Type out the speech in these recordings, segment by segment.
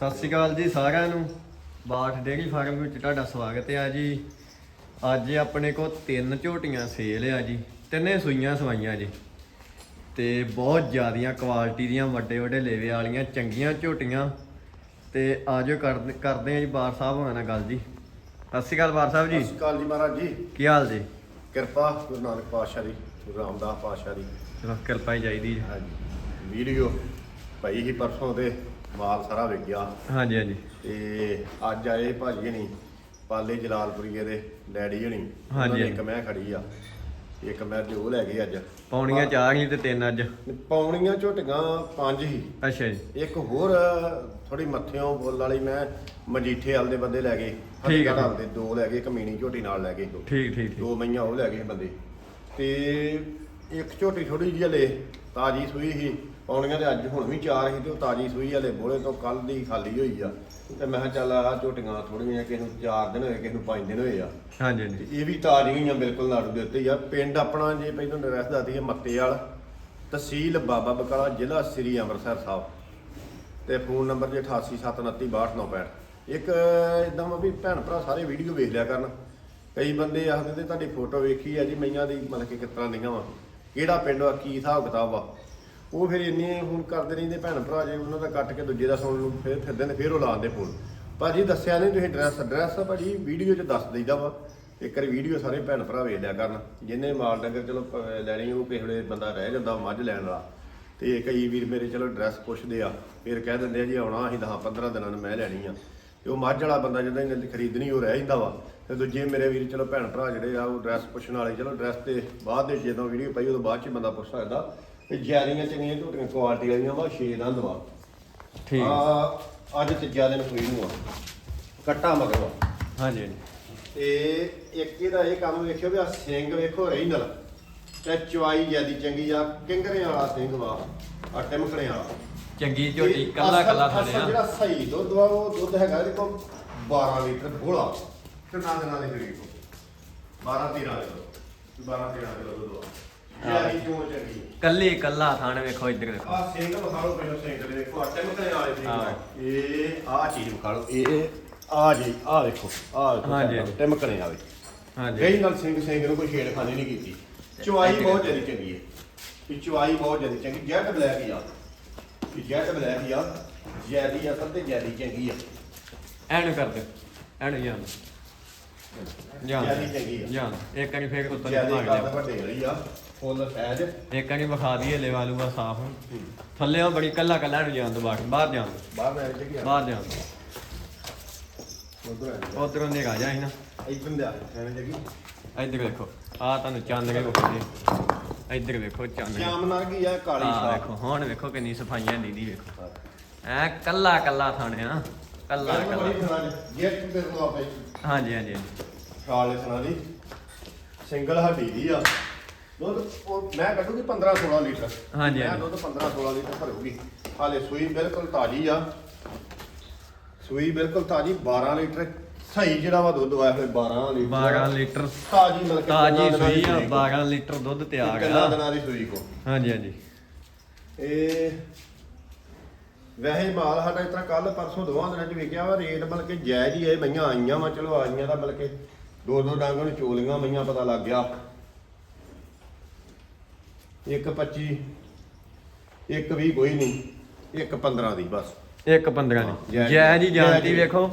ਸਤਿ ਸ਼੍ਰੀ ਅਕਾਲ ਜੀ ਸਾਰਿਆਂ ਨੂੰ। ਬਾਠ ਡੇਅਰੀ ਫਾਰਮ ਵਿੱਚ ਤੁਹਾਡਾ ਸਵਾਗਤ ਹੈ ਜੀ। ਅੱਜ ਆਪਣੇ ਕੋਲ ਤਿੰਨ ਝੋਟੀਆਂ ਸੇਲ ਆ ਜੀ ਤਿੰਨੇ ਸੂਈਆਂ ਸਵਾਈਆਂ ਜੀ। ਤੇ ਬਹੁਤ ਜ਼ਿਆਦੀਆਂ ਕੁਆਲਿਟੀ ਦੀਆਂ ਵੱਡੇ ਵੱਡੇ ਲੇਵੇ ਵਾਲੀਆਂ ਚੰਗੀਆਂ ਝੋਟੀਆਂ। ਤੇ ਆਜੋ ਕਰਦੇ ਕਰਦੇ ਆ ਜੀ ਬਾਰ ਸਾਹਿਬ ਹੋਣਾ ਨਾਲ ਗੱਲ ਜੀ। ਸਤਿ ਸ਼੍ਰੀ ਅਕਾਲ ਬਾਰ ਸਾਹਿਬ ਸਤਿ ਜੀ ਸ਼੍ਰੀ ਅਕਾਲ ਜੀ ਮਹਾਰਾਜ ਜੀ। ਕੀ ਹਾਲ ਜੀ? ਕਿਰਪਾ ਗੁਰੂ ਨਾਨਕ ਪਾਤਸ਼ਾਹ ਦੀ ਗੁਰੂ ਰਾਮਦਾਸ ਪਾਤਸ਼ਾਹ ਦੀ। ਕਿਰਪਾ ਹੀ ਚਾਹੀਦੀ ਜੀ। ਹਾਂਜੀ। ਵੀਡੀਓ ਭਾਈ ਹੀ ਪਰਸੋਂ ਤੇ। ਮਾਲ ਸਾਰਾ ਵਿਕ ਗਿਆ। ਹਾਂਜੀ ਹਾਂਜੀ। ਤੇ ਅੱਜ ਆਏ ਭਾਜੀ ਹਣੀ ਪਾਲੇ ਜਲਾਲਪੁਰੀਏ ਦੇ ਡੈਡੀ ਹਣੀ। ਹਾਂਜੀ, ਇੱਕ ਮੈਂ ਖੜੀ ਆ ਇੱਕ ਮੈਂ ਤੇ ਉਹ ਲੈ ਗਏ ਅੱਜ। ਪੌਣੀਆਂ ਚਾਰ ਹੀ ਤੇ ਤਿੰਨ ਅੱਜ। ਪੌਣੀਆਂ ਝੋਟੀਆਂ ਪੰਜ ਹੀ। ਅੱਛਾ ਜੀ। ਇੱਕ ਹੋਰ ਥੋੜੀ ਮੱਥਿਓਂ ਬੋਲ ਵਾਲੀ ਮੈਂ ਮਜੀਠੇ ਵਾਲ ਦੇ ਬੰਦੇ ਲੈ ਗਏ ਠੀਕ ਹੈ, ਦੇ ਦੋ ਲੈ ਗਏ ਇੱਕ ਮੀਣੀ ਝੋਟੀ ਨਾਲ ਲੈ ਗਏ ਠੀਕ ਠੀਕ। ਦੋ ਮਈਆਂ ਉਹ ਲੈ ਗਏ ਬੰਦੇ। ਤੇ ਇੱਕ ਝੋਟੀ ਥੋੜੀ ਜਿਹੀ ਹਲੇ ਤਾਜੀ ਸੂਈ ਸੀ ਪੌਣੀਆਂ ਦੇ ਅੱਜ ਹੁਣ ਵੀ ਚਾਰ ਸੀ ਤੇ ਉਹ ਤਾਜੀ ਸੂਈ ਹਲੇ ਬੋਲੇ ਤੋਂ ਕੱਲ ਦੀ ਖਾਲੀ ਹੋਈ ਆ। ਤੇ ਮੈਂ ਕਿਹਾ ਚੱਲ ਆ ਝੋਟੀਆਂ ਥੋੜੀਆਂ ਕਿਸੇ ਨੂੰ 4 ਦਿਨ ਹੋਏ ਕਿਸੇ ਨੂੰ 5 ਦਿਨ ਹੋਏ ਆ। ਹਾਂਜੀ ਤੇ ਹਾਂਜੀ ਇਹ ਵੀ ਤਾਜ਼ੀਆਂ ਆ ਬਿਲਕੁਲ ਨਾੜੂ ਦੇ ਉੱਤੇ ਆ। ਪਿੰਡ ਆਪਣਾ ਜੇ ਪਹਿਲਾਂ ਐਡਰੈਸ ਦੱਸਦੀ ਹੈ ਮੱਤੇ ਵਾਲ ਤਹਿਸੀਲ ਬਾਬਾ ਬਕਾਲਾ ਜ਼ਿਲ੍ਹਾ ਸ੍ਰੀ ਅੰਮ੍ਰਿਤਸਰ ਸਾਹਿਬ। ਤੇ ਫੋਨ ਨੰਬਰ ਜੇ 8879269965 ਇੱਕ ਇਦਾਂ ਵਾ ਵੀ ਭੈਣ ਭਰਾ ਸਾਰੇ ਵੀਡੀਓ ਵੇਖ ਲਿਆ ਕਰਨ। ਕਈ ਬੰਦੇ ਆਖਦੇ ਤੇ ਤੁਹਾਡੀ ਫੋਟੋ ਵੇਖੀ ਆ ਜੀ ਮਈਆਂ ਦੀ ਮਤਲਬ ਕਿ ਤਰ੍ਹਾਂ ਦੀਆਂ ਵਾ? ਕਿਹੜਾ ਪਿੰਡ ਆ, ਕੀ ਹਿਸਾਬ ਕਿਤਾਬ ਆ। ਉਹ ਫਿਰ ਇੰਨੇ ਹੁਣ ਕਰਦੇ ਰਹਿੰਦੇ ਭੈਣ ਭਰਾ, ਜੇ ਉਹਨਾਂ ਦਾ ਕੱਟ ਕੇ ਦੂਜੇ ਦਾ ਸੁਣ ਨੂੰ ਫਿਰ ਫਿਰਦੇ ਨੇ ਫਿਰ ਉਹ ਲਾਉਂਦੇ ਫੋਨ ਭਾਜੀ ਦੱਸਿਆ ਨਹੀਂ ਤੁਸੀਂ ਐਡਰੈਸ ਐਡਰੈਸ ਆ ਭਾਜੀ ਵੀਡੀਓ 'ਚ ਦੱਸ ਦਈਦਾ ਵਾ। ਇੱਕ ਵਾਰੀ ਵੀਡੀਓ ਸਾਰੇ ਭੈਣ ਭਰਾ ਵੇਖ ਲਿਆ ਕਰਨ। ਜਿਹਨੇ ਮਾਲ ਡੰਗਰ ਚਲੋ ਲੈਣੀ ਉਹ ਕਿਸੇ ਵੇਲੇ ਬੰਦਾ ਰਹਿ ਜਾਂਦਾ ਮੱਝ ਲੈਣ ਵਾਲਾ। ਤੇ ਕਈ ਵੀਰ ਮੇਰੇ, ਚਲੋ ਐਡਰੈਸ ਪੁੱਛਦੇ ਆ। ਫਿਰ ਕਹਿ ਦਿੰਦੇ ਆ ਜੀ, ਆਉਣਾ ਅਸੀਂ 10 15 ਦਿਨਾਂ ਨੂੰ ਮੈਂ ਲੈਣੀ ਆ। ਤੇ ਉਹ ਮੱਝ ਵਾਲਾ ਬੰਦਾ ਜਦੋਂ ਇਹਨੇ ਖਰੀਦਣੀ ਉਹ ਰਹਿ ਜਾਂਦਾ ਵਾ। ਤੇ ਦੂਜੇ ਮੇਰੇ ਵੀਰ ਚਲੋ ਭੈਣ ਭਰਾ ਜਿਹੜੇ ਆ ਉਹ ਐਡਰੈਸ ਪੁੱਛਣ ਵਾਲੇ ਚਲੋ ਐਡਰੈਸ ਤੇ ਬਾਅਦ ਦੇ ਜਦੋਂ ਵੀਡੀਓ ਪਈ ਉਦੋਂ ਬਾਅਦ ਚ ਬੰਦਾ ਪੁੱਛ ਸਕਦਾ ਤੇ ਜਿਆਦੀਆਂ ਚੰਗੀਆਂ ਝੋਟੀਆਂ ਕੁਆਲਿਟੀ ਵਾਲੀਆਂ ਵਾ 6 ਦੰਦ ਵਾ। ਠੀਕ। ਆ ਅੱਜ ਤੀਜਾ ਦਿਨ ਸੂਈ ਨੂੰ ਆ। ਕੱਟਾ ਮਗਰ। ਵਾ ਹਾਂਜੀ। ਤੇ ਇੱਕ ਇਹਦਾ ਇਹ ਕੰਮ ਵੇਖਿਓ ਵੀ ਆ ਸਿੰਘ ਵੇਖੋ ਰੀਨਲ ਤੇ ਚਵਾਈ ਜਿਆਦੀ ਚੰਗੀ ਆ ਕਿੰਗਰੇ ਵਾਲਾ ਸਿੰਘ ਵਾ ਆ ਟਿਮਕਣੇ ਵਾਲਾ। ਚੰਗੀ ਝੋਟੀ ਤੇ ਕੱਲਾ ਅਸਲ- ਕੱਲਾ ਅਸਲ ਥੜਿਆ ਜਿਹੜਾ ਸਹੀ ਦੁੱਧ ਵਾ ਉਹ ਦੁੱਧ ਹੈਗਾ ਇਹਦੇ ਕੋਲ 12 ਲੀਟਰ ਭੋਲਾ ਕਿੰਨਾ ਦਿਨਾਂ ਦੇ ਕਰੀਬ 12 13 ਕਿਲੋ। 12 13 ਕਿਲੋ ਦੁੱਧ ਵਾ ਚੰਗੀ? ਕੱਲੇ ਕੱਲਾ ਥਾਣ ਵੇਖੋ ਇੱਧਰ ਦੇਖੋ ਆ ਸਿੰਘ ਵਿਖਾ ਲਓ ਪਹਿਲਾਂ ਸਿੰਘ ਦੇ ਵੇਖੋ ਆ ਟਿਮਕਣੇ ਵਾਲੇ ਸਿੰਘ ਹਾਂ। ਇਹ ਆ ਚੀਜ਼ ਵਿਖਾ ਲਓ ਇਹ ਆ ਜੀ ਆ ਵੇਖੋ ਆ ਵੇਖੋ ਹਾਂਜੀ। ਟਿਮਕਣੇ ਵਾਲੇ। ਹਾਂਜੀ ਗਈ ਨਾਲ ਸਿੰਘ ਸਿੰਘ ਨੂੰ ਕੋਈ ਛੇੜਖਾਨੀ ਨਹੀਂ ਕੀਤੀ। ਚੁਆਈ ਬਹੁਤ ਜ਼ਿਆਦਾ ਚੰਗੀ ਹੈ। ਇਹ ਚੁਆਈ ਬਹੁਤ ਜ਼ਿਆਦਾ ਚੰਗੀ ਜੈਟ ਬਲੈਕ ਹੀ ਆ। ਜੈਟ ਬਲੈਕ ਆ ਜੈਦੀ ਅਸਲ ਤੇ ਜੈਦੀ ਚੰਗੀ ਆ। ਐਨ ਕਰ ਦੇ ਐਨ ਜਾਨ। ਜਾਨ ਜੈਦੀ ਚੰਗੀ ਆ। ਜਾਨ। ਇੱਕ ਵਾਰੀ ਫੇਰ ਉੱਤੋਂ ਜੈਦੀ ਭਾਗ ਕਾਦ ਲਿਆ। ਵੱਡੇ ਵਾਲੀ ਆ ਫੁੱਲ ਸਾਈਜ਼ ਇੱਕ ਵਾਰੀ ਵਿਖਾ ਦਈਏ ਲੈਵਾ ਲੂਗਾ ਸਾਫ਼। ਥੱਲੇ ਬੜੀ ਕੱਲਾ ਕੱਲਾ ਨੂੰ ਜਾਨ ਤੋਂ ਬਾਹਰ ਬਾਹਰ ਜਾਨ ਬਾਹਰ ਮੈਂ ਚੰਗੀ ਆ? ਬਾਹਰ ਜਾਨ ਉਧਰ ਉਧਰੋਂ ਦੇ ਰਾਜਾ ਸੀ ਨਾ। ਇਦਾਂ ਦੇ ਆ ਐਵੇਂ ਜਗੀ। ਇੱਧਰ ਵੇਖੋ ਆ ਤੁਹਾਨੂੰ ਚੰਦ ਕੇ ਵਿਖਾਉਂਦੇ ਇੱਧਰ ਵੇਖੋ ਸ਼ਾਮ ਨਾਲ ਕੀ ਆ ਕਾਲੀ ਆ ਸ਼ਾਹ ਵੇਖੋ ਹੁਣ ਵੇਖੋ ਕਿੰਨੀ ਸਫਾਈਆਂ ਦੀਦੀ ਵੇਖੋ। ਐ ਕੱਲਾ ਕੱਲਾ ਥਾਣਿਆ ਕੱਲਾ ਕੱਲਾ। ਦੇ ਹਾਂਜੀ ਹਾਂਜੀ ਹਾਂਜੀ। ਛਾਲ ਸੁਣਾ ਦੀ। ਸਿੰਗਲ ਹੱਡੀ ਦੀ ਆ। ਦੁੱਧ ਉਹ ਮੈਂ ਕੱਢੂਗੀ 15 16 ਲੀਟਰ। ਹਾਂਜੀ, ਮੈਂ ਹਾਂਜੀ। ਦੁੱਧ 15 16 ਲੀਟਰ ਭਰੂਗੀ। ਹਾਲੇ ਸੂਈ ਬਿਲਕੁਲ ਤਾਜੀ ਆ। ਸੂਈ ਬਿਲਕੁਲ ਤਾਜੀ 12 ਲੀਟਰ। ਸਹੀ ਜਿਹੜਾ ਵਾ ਦੁੱਧ ਆਇਆ ਹੋਇਆ 12 ਲੀਟਰ। 12 ਲੀਟਰ। ਤਾਜੀ ਮਿਲ ਕੇ ਤਾਜੀ ਦੀ ਸੂਈ ਆ ਕੋ। 12 ਲੀਟਰ ਦੁੱਧ ਤਿਆਰ ਕਿੰਨਾ ਆ। ਦਿਨਾਂ ਦੀ ਸੂਈ ਕੋ ਹਾਂਜੀ ਹਾਂਜੀ। ਇਹ ਵੈਸੇ ਮਾਲ ਸਾਡਾ ਤਰ੍ਹਾਂ ਕੱਲ ਪਰਸੋਂ ਦੋਵਾਂ ਦਿਨਾਂ ਚ ਵਿਕਿਆ ਵਾ ਰੇਟ ਮਤਲਬ ਕਿ ਜਾਇਜ਼ ਹੀ ਇਹ ਮਈਆਂ ਆਈਆਂ ਵਾ ਚਲੋ ਆਈਆਂ ਤਾਂ ਮਤਲਬ ਕਿ ਦੋ ਦੋ ਡਾਂਗਾਂ ਨੂੰ ਚੋਲੀਆਂ ਮਈਆਂ ਪਤਾ ਲੱਗ ਗਿਆ। ਇੱਕ 25 ਇੱਕ 20 ਕੋਈ ਨਹੀਂ ਇੱਕ 15 ਦੀ ਬਸ। ਇੱਕ 15 ਦੀ ਜੈ ਜੀ। ਜੈ ਜੀ ਜੈ ਜਾਣਦੀ ਜੀ। ਵੇਖੋ।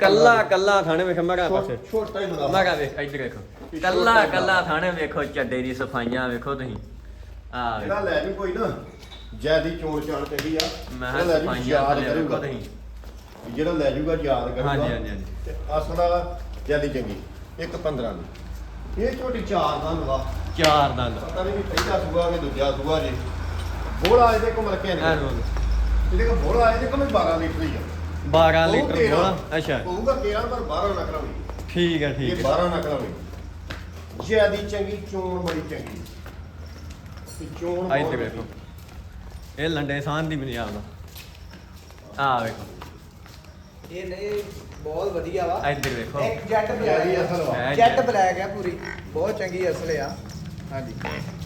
ਕੱਲਾ। ਕੱਲਾ ਥਾਣੇ ਵੇਖ ਮਗਾ ਪਾਸੇ। ਛੋਟਾ ਹੀ ਬਣਾ। ਮਗਾ ਵੇਖ ਇੱਧਰ ਵੇਖੋ। ਕੱਲਾ ਕੱਲਾ। ਥਾਣੇ ਵੇਖੋ ਚੱਡੇ ਦੀ ਸਫਾਈਆਂ ਵੇਖੋ ਤੁਸੀਂ। ਆ ਜਿਹੜਾ ਲੈ ਜੂ ਕੋਈ ਨਾ ਜੈਦੀ ਚੋਣ ਚਾਣ ਚੰਗੀ ਆ। ਮੈਂ ਜੂ ਸਫਾਈਆਂ ਵੇਖੋ ਤੁਸੀਂ। ਜਿਹੜਾ ਲੈ ਜੂਗਾ ਯਾਦ ਕਰੂਗਾ। ਹਾਂਜੀ, ਹਾਂਜੀ, ਹਾਂਜੀ। ਤੇ ਅਸਲ ਜੈਦੀ ਚੰਗੀ। ਇੱਕ 15 ਦੀ ਇਹ ਛੋਟੀ ਚਾਰ ਦਾ ਵਾ ਚਾਰ ਦੰਦ ਪਤਾ ਨਹੀਂ ਵੀ ਪਹਿਲਾ ਸੂਆ ਕਿ ਦੂਜਾ ਸੂਆ ਜੀ। ਬੋਲਾ ਇਹਦੇ ਕੋਲ ਮਲਕੇ ਐਨ ਨੇ ਬੋਲ। ਇਹਦੇ ਕੋਲ ਬੋਲਾ ਇਹਦੇ ਕੋਲ ਵੀ 12 ਲੀਟਰ ਹੀ ਆ। 12 ਉਹ ਲੀਟਰ 13 ਬੋਲਾ ਅੱਛਾ। ਹੋਊਗਾ 13 ਪਰ 12 ਨਾ ਕਰਾਉਣੀ ਠੀਕ ਹੈ ਠੀਕ ਇਹ ਹੈ 12 ਨਾ ਕਰਾਉਣੀ ਜਿਆਦੀ ਚੰਗੀ ਚੋਣ ਬੜੀ ਚੰਗੀ। ਤੇ ਚੋਣ ਆ ਇੱਧਰ ਬਹੁਤ ਵੇਖੋ। ਇਹ ਲੰਡੇ ਸਾਨ ਦੀ ਪੰਜਾਬ ਦਾ ਆ ਵੇਖੋ। ਇਹ ਨਹੀਂ ਬਹੁਤ ਵਧੀਆ ਵਾ। ਇੱਧਰ ਵੇਖੋ। ਇੱਕ ਜੈਟ ਜਿਆਦੀ ਬਲੈਕ ਅਸਲ ਵਾ। ਹੈ। ਜੈਟ ਬਲੈਕ ਹੈ ਪੂਰੀ। ਬਹੁਤ ਚੰਗੀ ਅਸਲ ਆ। ਹਾਂਜੀ।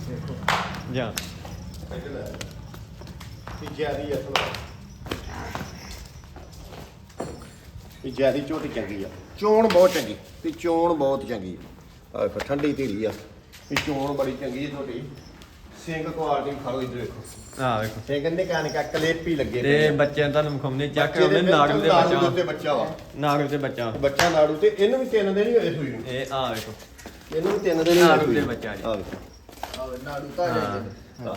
ਦੇਖੋ ਜਾਂ। ਇੱਧਰ ਲੈ। ਤੇ ਜਿਆਦੀ ਅਸਲ ਵਾ। ਜਿਆਦੀ ਝੋਟੀ ਚੰਗੀ ਆ। ਚੋਣ ਬਹੁਤ ਚੰਗੀ ਤੇ ਚੋਣ ਬਹੁਤ ਚੰਗੀ ਆ। ਆਹ ਵੇਖੋ ਠੰਡੀ ਧੀਰੀ ਆ। ਵੀ ਚੋਣ ਬੜੀ ਚੰਗੀ ਹੈ ਝੋਟੀ। ਸਿੰਘ ਕੁਆਲਿਟੀ ਖਾਓ ਇੱਧਰ ਵੇਖੋ ਆ ਵੇਖੋ ਸਿੰਘ ਨੇ ਕਾਨਕਾ ਕਲੇਪੀ ਲੱਗੇ ਤੇ ਪਏ ਆ। ਬੱਚਿਆਂ ਤੁਹਾਨੂੰ ਮੁਖਮਨੇ ਚੱਕ ਬੱਚੇ ਉਹਨੇ ਨਾਗਲ ਦੇ ਨਾੜੂ ਬੱਚਾ। ਦੇ ਬੱਚਾ ਵਾ। ਨਾਗਲ ਦੇ ਬੱਚਾ। ਬੱਚਾ ਨਾੜੂ ਤੇ ਇਹਨੂੰ ਵੀ ਤਿੰਨ ਦਿਨ ਹੀ ਹੋਏ ਸੂਈ ਨੂੰ। ਇਹ ਆ ਵੇਖੋ ਇਹਨੂੰ ਵੀ ਤਿੰਨ ਦਿਨ ਹੀ ਹੋਏ ਨਾੜੂ ਸੂਈ ਦੇ ਨੂੰ। ਬੱਚਾ ਜੀ। ਆਹ ਵੇਖੋ ਆਹ ਨਾੜੂ ਤਾਂ ਹਾਂ। ਜਾਂਦੇ ਹਾਂ।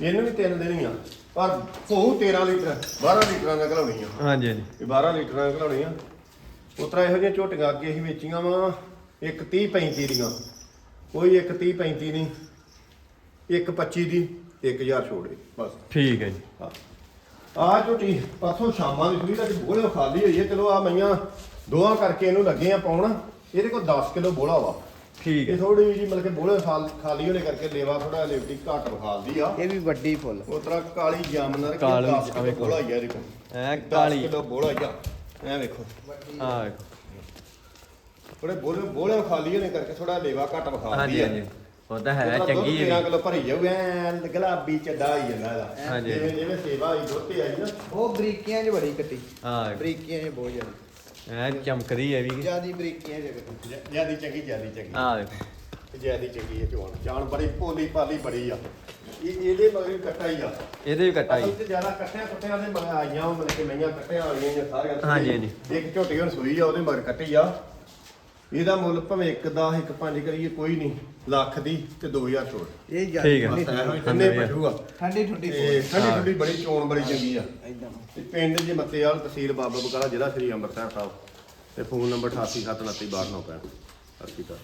ਇਹਨੂੰ ਵੀ ਤਿੰਨ ਹੀ ਆ। ਪਰ ਹੋਊ 13 ਲੀਟਰ 12 ਲੀਟਰਾਂ ਦਾ ਘਲਾਉਣੀ ਆ ਹਾਂਜੀ ਹਾਂਜੀ। ਇਹ 12 ਲੀਟਰਾਂ ਦਾ ਘਲਾਉਣੀ ਆ ਉਤਰਾ ਇਹੋ ਜਿਹੀਆਂ ਝੋਟੀਆਂ ਅੱਗੇ ਅਸੀਂ ਵੇਚੀਆਂ ਵਾ ਇੱਕ 30 35 ਦੀਆਂ। ਕੋਈ ਇੱਕ 30 35 ਨਹੀਂ ਇੱਕ 25 ਦੀ 1000 ਛੋੜੇ ਬਸ। ਠੀਕ ਹੈ ਜੀ। ਆ ਝੋਟੀ ਪਰਸੋਂ ਸ਼ਾਮਾਂ ਦੀ ਸੂਈ ਦਾ ਬੋਲੇ ਖਾਲੀ ਹੋਈ ਹੈ। ਚਲੋ ਆ ਮਈਆਂ ਦੋਆਂ ਕਰਕੇ ਇਹਨੂੰ ਲੱਗੇ ਆ ਪਾਉਣ। ਇਹਦੇ ਕੋਲ 10 ਕਿਲੋ ਬੋਲਾ ਵਾ। ਠੀਕ ਇਹ ਹੈ ਥੋੜੀ ਜੀ ਮਤਲਬ ਕਿ ਬੋਲੇ ਖਾਲ ਖਾਲੀ ਹੋਣੇ ਕਰਕੇ ਲੇਵਾ ਥੋੜਾ ਲਿਫਟੀ ਘੱਟ ਵਿਖਾਲਦੀ ਆ। ਇਹ ਵੀ ਵੱਡੀ ਫੁੱਲ। ਉਸ ਤਰ੍ਹਾਂ ਕਾਲੀ ਜਾਮਨਰ ਕਾਲੀ 10 ਕਿਲੋ ਵੇਖੋ। ਬੋਲਾ ਹੀ ਆ ਇਹਦੇ ਕੋਲ। ਐ 10 ਕਾਲੀ। ਕਿਲੋ ਬੋਲਾ ਹੀ ਆ। ਐ ਵੇਖੋ। ਆ ਵੇਖੋ। ਥੋੜੇ ਬੋਲੇ ਬੋਲੇ ਖਾਲੀ ਹੋਣੇ ਕਰਕੇ ਥੋੜਾ ਲੇਵਾ ਘੱਟ ਵਿਖਾਲਦੀ ਆ। ਹਾਂਜੀ ਉਹ ਤਾਂ ਹੈ ਚੰਗੀ ਹੈ 13 ਵੀ। ਕਿਲੋ ਭਰੀ ਜਾਊ ਐ ਗੁਲਾਬੀ ਚੱਡਾ ਹੀ ਜਾਂਦਾ ਇਹਦਾ। ਹਾਂਜੀ। ਜਿਵੇਂ ਜਿਵੇਂ ਸੇਵਾ ਆਈ ਦੁੱਧ ਆਈ ਨਾ। ਉਹ ਬਰੀਕੀਆਂ 'ਚ ਬੜੀ ਕੱਟੀ। ਵੇਖੋ ਬਰੀਕੀਆਂ 'ਚ ਬਹੁਤ ਜ਼ਿਆਦਾ। ਐ ਚਮਕਦੀ ਹੈ ਵੀ। ਜਿਆਦੀ ਬਰੀਕੀਆਂ ਕੱਟੀ ਜਿਆਦੀ ਚੰਗੀ ਜਿਆਦੀ ਚੰਗੀ। ਆ ਵੇਖੋ ਜਿਆਦੀ ਚੰਗੀ ਹੈ ਚੋਣ ਚਾਣ ਬੜੀ ਭੋਲੀ ਭਾਲੀ ਬੜੀ ਆ। ਇਹ ਇਹਦੇ ਮਗਰ ਕੱਟਾ ਹੀ ਆ। ਇਹਦੇ ਵੀ ਕੱਟਾ ਅਸਲ ਜੀ ਤੇ ਜ਼ਿਆਦਾ ਕੱਟਿਆਂ ਕੁੱਟਿਆਂ ਦੇ ਮਗਰ ਆਈਆਂ ਮਤਲਬ ਕਿ ਮਈਆਂ ਕੱਟਿਆਂ ਵਾਲੀਆਂ ਜਾਂ ਸਾਰੀਆਂ ਹਾਂਜੀ, ਹਾਂਜੀ। ਇੱਕ ਝੋਟੀ ਹੁਣ ਸੂਈ ਆ ਉਹਦੇ ਮਗਰ ਕੱਟੀ ਆ। ਇਹਦਾ ਮੁੱਲ ਭਾਵੇਂ ਇੱਕ ਦਾ ਇੱਕ ਪੰਜ ਕਰੀਏ ਕੋਈ ਨਹੀਂ। ਲੱਖ ਦੀ ਤੇ 2000 ਛੋੜ ਇਹ ਠੀਕ ਹੈ। ਬਸ ਠੰਡੀ ਠੰਡੀ ਤੇ ਠੰਡੀ ਠੰਡੀ ਬੜੀ ਚੋਣ ਬੜੀ ਚੰਗੀ ਆ। ਇਦਾਂ। ਤੇ ਪਿੰਡ ਜੇ ਮੱਤੇਵਾਲ ਤਹਿਸੀਲ ਬਾਬਾ ਬਕਾਲਾ ਜ਼ਿਲ੍ਹਾ ਸ੍ਰੀ ਅੰਮ੍ਰਿਤਸਰ ਸਾਹਿਬ। ਤੇ ਫੋਨ ਨੰਬਰ 8879329295 ਸਤਿ ਸ਼੍ਰੀ ਅਕਾਲ।